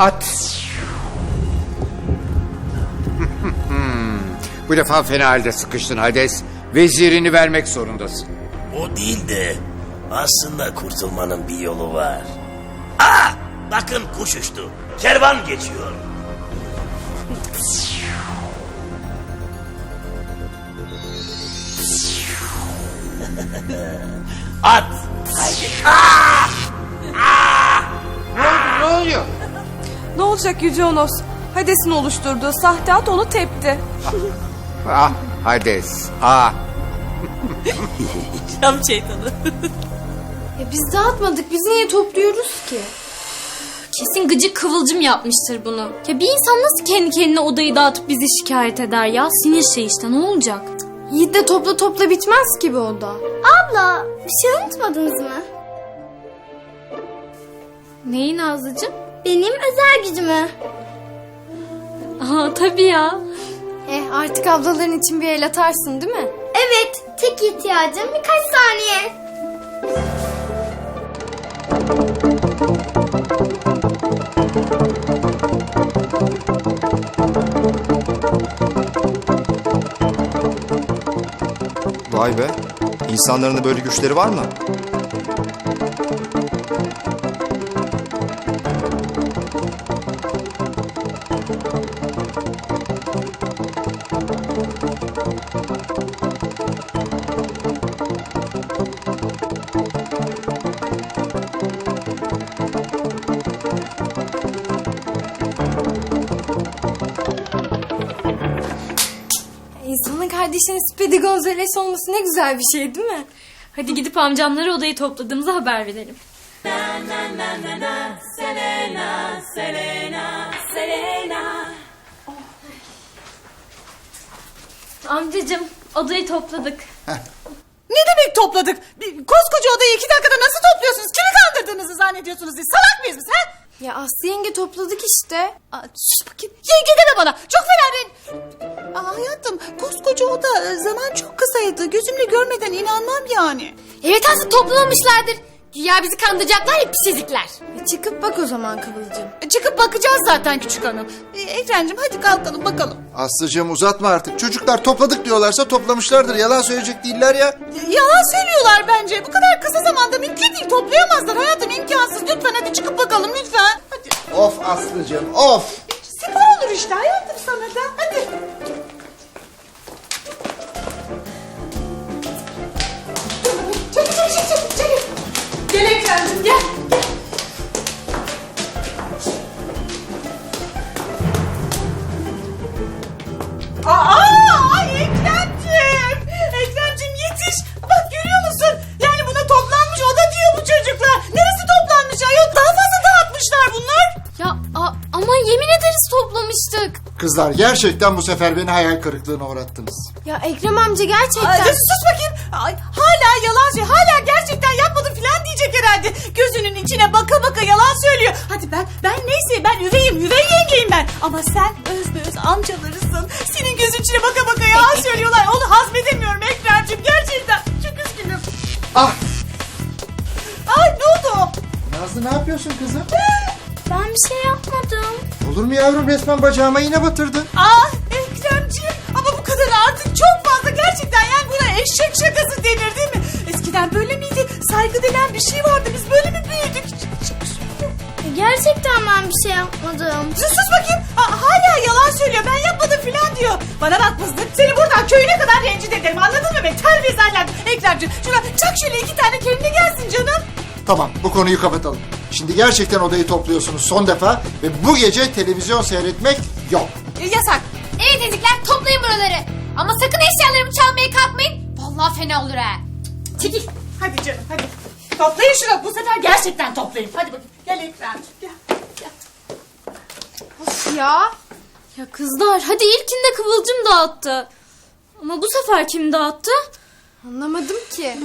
At. Bu defa fena halde sıkıştın Hades. Vezirini vermek zorundasın. O değil de aslında kurtulmanın bir yolu var. Aa! Bakın kuş uçtu. Kervan geçiyor. At. Haydi. Ne olacak Yüce Onos? Hades'in oluşturduğu sahte at onu tepti. Ah Hades. Ah. Cam şeytanı. Ya biz dağıtmadık. Biz niye topluyoruz ki? Kesin gıcık kıvılcım yapmıştır bunu. Ya bir insan nasıl kendi kendine odayı dağıtıp bizi şikayet eder ya? Sinir şey işte ne olacak? Yiğit de topla topla bitmez ki bu oda. Abla bir şey unutmadınız mı? Neyi Nazlıcığım? Benim özel gücümü. Aa tabii ya. Eh artık ablaların için bir el atarsın değil mi? Evet tek ihtiyacım birkaç saniye. Vay be. İnsanların da böyle güçleri var mı? İnsanın kardeşinin Speedy Gonzales olması ne güzel bir şey değil mi? Hadi gidip amcamlara odayı topladığımızı haber verelim. Amcacım odayı topladık. Ne demek topladık? Bir koskoca odayı iki dakikada nasıl topluyorsunuz? Kimi kandırdığınızı zannediyorsunuz siz? Salak mıyız biz ha? Ya Aslı yenge topladık işte. Aa, sus bakayım. Yenge deme bana. Çok fena ben. Aa, hayatım koskoca oda e, zaman çok kısaydı. Gözümle görmeden inanmam yani. Evet Aslı toplamamışlardır. Ya bizi kandıracaklar ya pisizlikler. E çıkıp bak o zaman Kıvılcım. E, Çıkıp bakacağız zaten küçük hanım. E, Ekren'cim hadi kalkalım bakalım. Aslıcığım uzatma artık. Çocuklar topladık diyorlarsa toplamışlardır. Yalan söyleyecek değiller ya. E, Yalan söylüyorlar bence. Bu kadar kısa zamanda mümkün değil. Toplayamazlar Of Aslıcığım of. Spor olur işte hayatım sana da. Hadi. Çabuk çabuk çabuk çabuk. Gel Ekrem'cim gel. gel. Aa, ay Ekrem'cim. Ekrem'cim yetiş. Bak görüyor musun? Yani buna toplanmış oda diyor bu çocuklar. Neresi yemin ederiz toplamıştık. Kızlar gerçekten bu sefer beni hayal kırıklığına uğrattınız. Ya Ekrem amca gerçekten. Ay, sus bakayım. Ay, hala yalan söylüyor. Hala gerçekten yapmadım falan diyecek herhalde. Gözünün içine baka baka yalan söylüyor. Hadi ben ben neyse ben üveyim. Üvey yengeyim ben. Ama sen öz be öz amcalarısın. Senin gözün içine baka baka yalan söylüyorlar. Onu hazmedemiyorum Ekrem'ciğim. Gerçekten. Çok üzgünüm. Ah Ay ne oldu? Nazlı ne yapıyorsun kızım? Ben bir şey yapmadım. Olur mu yavrum resmen bacağıma iğne batırdın. Ah Ekrem'ciğim. Ama bu kadar artık çok fazla. Gerçekten yani buna eşek şakası denir değil mi? Eskiden böyle miydi? Saygı denen bir şey vardı. Biz böyle mi büyüdük? Hiç- Gerçekten ben bir şey yapmadım. Sus, sus bakayım. Ha, hala yalan söylüyor. Ben yapmadım filan diyor. Bana bak mızlık. Seni buradan köyüne kadar rencide ederim. Anladın mı be? Terbiyesiz ahlak. Ekrem'ciğim şuna çak şöyle iki tane kendine gelsin canım. Tamam bu konuyu kapatalım. Şimdi gerçekten odayı topluyorsunuz son defa ve bu gece televizyon seyretmek yok. E, yasak. Evet ezikler toplayın buraları. Ama sakın eşyalarımı çalmaya kalkmayın. Vallahi fena olur ha. Çekil. Hadi canım hadi. Toplayın şunu. Bu sefer gerçekten toplayın. Hadi bakayım. Gel Ekrem'ciğim gel. Of ya. Ya kızlar hadi ilkinde kıvılcım dağıttı. Ama bu sefer kim dağıttı? Anlamadım ki.